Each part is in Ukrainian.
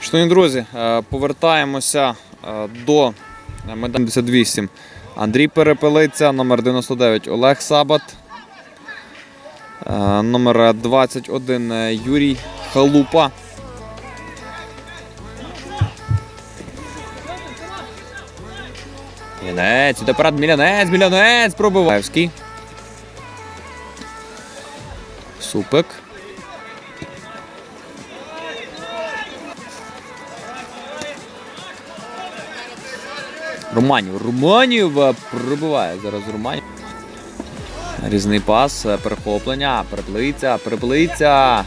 Шановні друзі, е, повертаємося е, до медаль 78. Андрій Перепелиця, номер 99 Олег Сабат. Е, Номер 21 е, Юрій Халупа. Мілянець, іде перед Мілянець, Мілянець, пробиваєвський. Супик. Романів. Романів е, пробиває зараз Романів. Різний пас, е, перехоплення, переплиця, переплиця.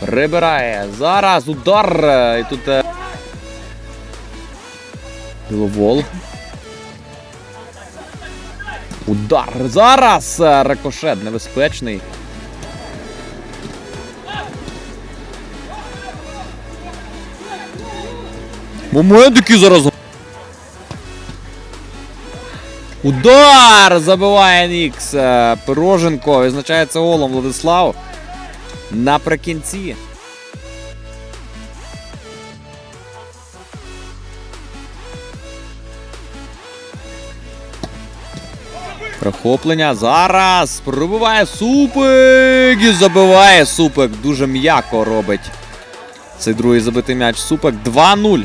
Прибирає. Зараз удар. е, І тут. Біловол. Удар. Зараз. Рикошет небезпечний. Момент який зараз. Удар! Забиває Нікс. Е, Пироженко визначається голом Владислав. Наприкінці. Прохоплення. Зараз. Пробиває супик. І забиває супик. Дуже м'яко робить. Цей другий забитий м'яч. Супик 2-0.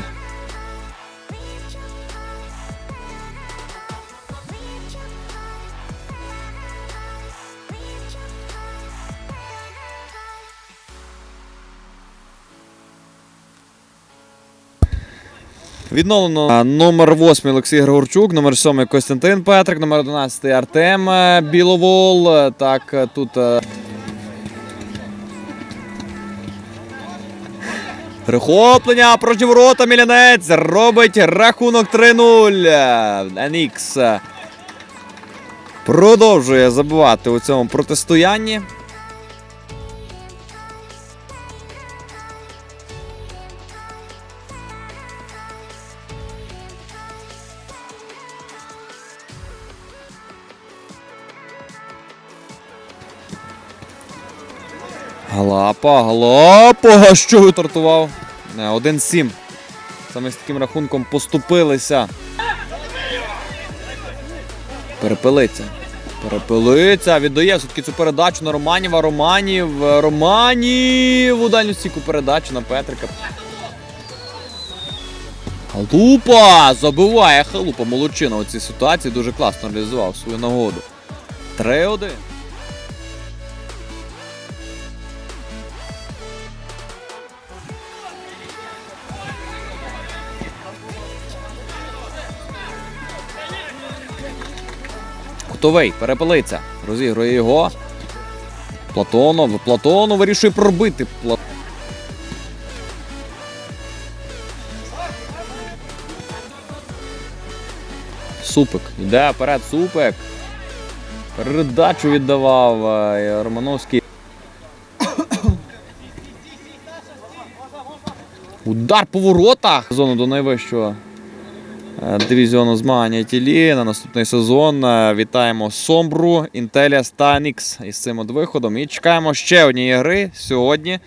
Відновлено номер 8 Олексій Григорчук, номер 7 Костянтин Петрик, номер 11 Артем е, Біловол. Е, Так, е, тут. Перехоплення проти ворота Мілянець робить рахунок 3-0. Е, е, продовжує забивати у цьому протистоянні. Галапа, Галапа, що витартував? Не, 1-7. Саме з таким рахунком поступилися. Перепилиться. Перепилиться. Віддає все-таки цю передачу на Романіва. Романів. Романів. У дальню стійку передачу на Петрика. Халупа! Забиває Халупа. Молодчина у цій ситуації дуже класно реалізував свою нагоду. 3-1. Кутовий, перепилиться. Розігрує його. Платонов. Платонов вирішує пробити. Супик. Йде вперед, супик. Передачу віддавав е, Романовський. Удар по воротах. Зону до найвищого дивізіону змагання Тілі на наступний сезон. Е, Вітаємо Сомбру, Інтелія Станікс із цим от виходом. І чекаємо ще однієї гри сьогодні.